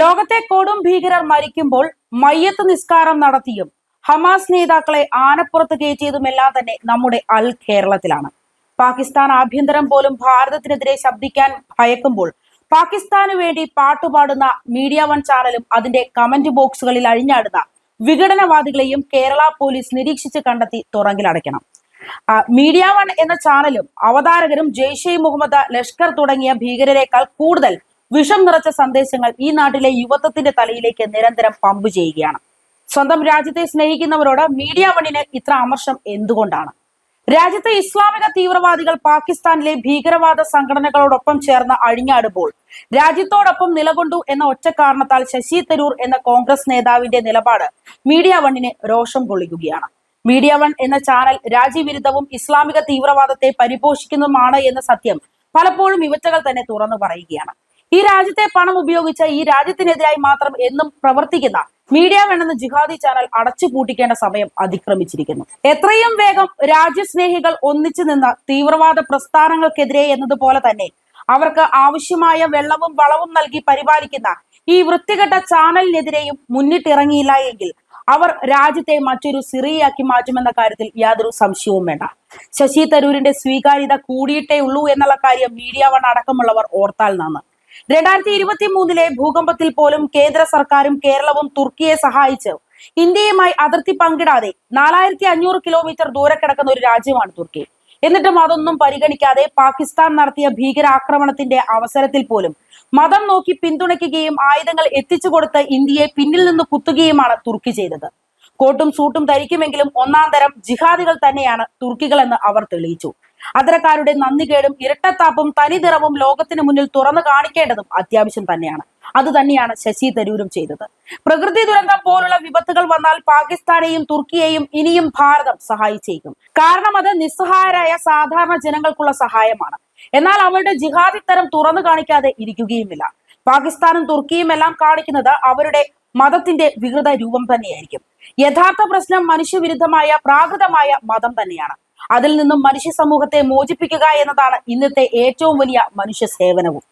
ലോകത്തെ കൊടും ഭീകരർ മരിക്കുമ്പോൾ മയ്യത്ത് നിസ്കാരം നടത്തിയും ഹമാസ് നേതാക്കളെ ആനപ്പുറത്ത് കയറ്റിയതുമെല്ലാം തന്നെ നമ്മുടെ അൽ കേരളത്തിലാണ്. പാകിസ്ഥാൻ ആഭ്യന്തരം പോലും ഭാരതത്തിനെതിരെ ശബ്ദിക്കാൻ ഭയക്കുമ്പോൾ പാകിസ്ഥാന് വേണ്ടി പാട്ടുപാടുന്ന മീഡിയ വൺ ചാനലും അതിന്റെ കമന്റ് ബോക്സുകളിൽ അഴിഞ്ഞാടുന്ന വിഘടനവാദികളെയും കേരള പോലീസ് നിരീക്ഷിച്ച് കണ്ടെത്തി തുറങ്കിലടയ്ക്കണം മീഡിയ വൺ എന്ന ചാനലും അവതാരകരും ജെയ്ഷെ മുഹമ്മദ് ലഷ്കർ തുടങ്ങിയ ഭീകരരെക്കാൾ കൂടുതൽ വിഷം നിറച്ച സന്ദേശങ്ങൾ ഈ നാട്ടിലെ യുവത്വത്തിന്റെ തലയിലേക്ക് നിരന്തരം പമ്പ് ചെയ്യുകയാണ്. സ്വന്തം രാജ്യത്തെ സ്നേഹിക്കുന്നവരോട് മീഡിയ വണ്ണിന് ഇത്ര അമർഷം എന്തുകൊണ്ടാണ്? രാജ്യത്തെ ഇസ്ലാമിക തീവ്രവാദികൾ പാകിസ്ഥാനിലെ ഭീകരവാദ സംഘടനകളോടൊപ്പം ചേർന്ന് അഴിഞ്ഞാടുമ്പോൾ രാജ്യത്തോടൊപ്പം നിലകൊണ്ടു എന്ന ഒറ്റ കാരണത്താൽ ശശി തരൂർ എന്ന കോൺഗ്രസ് നേതാവിന്റെ നിലപാട് മീഡിയ വണ്ണിന് രോഷം കൊള്ളിക്കുകയാണ്. മീഡിയ വൺ എന്ന ചാനൽ രാജ്യവിരുദ്ധവും ഇസ്ലാമിക തീവ്രവാദത്തെ പരിപോഷിക്കുന്നതുമാണ് എന്ന സത്യം പലപ്പോഴും ഇവറ്റകൾ തന്നെ തുറന്നു പറയുകയാണ്. ഈ രാജ്യത്തെ പണം ഉപയോഗിച്ച ഈ രാജ്യത്തിനെതിരായി മാത്രം എന്നും പ്രവർത്തിക്കുന്ന മീഡിയ വേണമെന്ന് ജിഹാദി ചാനൽ അടച്ചു പൂട്ടിക്കേണ്ട സമയം അതിക്രമിച്ചിരിക്കുന്നു. എത്രയും വേഗം രാജ്യസ്നേഹികൾ ഒന്നിച്ചു നിന്ന് തീവ്രവാദ പ്രസ്ഥാനങ്ങൾക്കെതിരെ എന്നതുപോലെ തന്നെ അവർക്ക് ആവശ്യമായ വെള്ളവും വളവും നൽകി പരിപാലിക്കുന്ന ഈ വൃത്തികെട്ട ചാനലിനെതിരെയും മുന്നിട്ടിറങ്ങിയില്ല എങ്കിൽ അവർ രാജ്യത്തെ മറ്റൊരു സിറിയാക്കി മാറ്റുമെന്ന കാര്യത്തിൽ യാതൊരു സംശയവും വേണ്ട. ശശി തരൂരിന്റെ സ്വീകാര്യത കൂടിയിട്ടേ ഉള്ളൂ എന്നുള്ള കാര്യം മീഡിയ വൺ അടക്കമുള്ളവർ ഓർത്താൽ നന്ന്. രണ്ടായിരത്തി ഇരുപത്തി മൂന്നിലെ ഭൂകമ്പത്തിൽ പോലും കേന്ദ്ര സർക്കാരും കേരളവും തുർക്കിയെ സഹായിച്ചു. ഇന്ത്യയുമായി അതിർത്തി പങ്കിടാതെ നാലായിരത്തി അഞ്ഞൂറ് കിലോമീറ്റർ ദൂരെ കിടക്കുന്ന ഒരു രാജ്യമാണ് തുർക്കി. എന്നിട്ടും അതൊന്നും പരിഗണിക്കാതെ പാകിസ്ഥാൻ നടത്തിയ ഭീകരാക്രമണത്തിന്റെ അവസരത്തിൽ പോലും മതം നോക്കി പിന്തുണയ്ക്കുകയും ആയുധങ്ങൾ എത്തിച്ചു കൊടുത്ത് ഇന്ത്യയെ പിന്നിൽ നിന്ന് കുത്തുകയുമാണ് തുർക്കി ചെയ്തത്. കോട്ടും സൂട്ടും ധരിക്കുമെങ്കിലും ഒന്നാം തരം ജിഹാദികൾ തന്നെയാണ് തുർക്കികളെന്ന് അവർ തെളിയിച്ചു. അത്തരക്കാരുടെ നന്ദികേടും ഇരട്ടത്താപ്പും തനിതിറവും ലോകത്തിന് മുന്നിൽ തുറന്നു കാണിക്കേണ്ടതും അത്യാവശ്യം തന്നെയാണ്. അത് തന്നെയാണ് ശശി തരൂരും ചെയ്തത്. പ്രകൃതി ദുരന്തം പോലുള്ള വിപത്തുകൾ വന്നാൽ പാകിസ്ഥാനെയും തുർക്കിയെയും ഇനിയും ഭാരതം സഹായിച്ചേക്കും. കാരണം അത് നിസ്സഹായരായ സാധാരണ ജനങ്ങൾക്കുള്ള സഹായമാണ്. എന്നാൽ അവരുടെ ജിഹാദി തരം തുറന്നു കാണിക്കാതെ ഇരിക്കുകയുമില്ല. പാകിസ്ഥാനും തുർക്കിയും എല്ലാം കാണിക്കുന്നത് അവരുടെ മതത്തിന്റെ വികൃത രൂപം തന്നെയായിരിക്കും. യഥാർത്ഥ പ്രശ്നം മനുഷ്യവിരുദ്ധമായ പ്രാകൃതമായ മതം തന്നെയാണ്. അതിൽ നിന്നും മനുഷ്യ സമൂഹത്തെ മോചിപ്പിക്കുക എന്നതാണ് ഇന്നത്തെ ഏറ്റവും വലിയ മനുഷ്യ സേവനവും.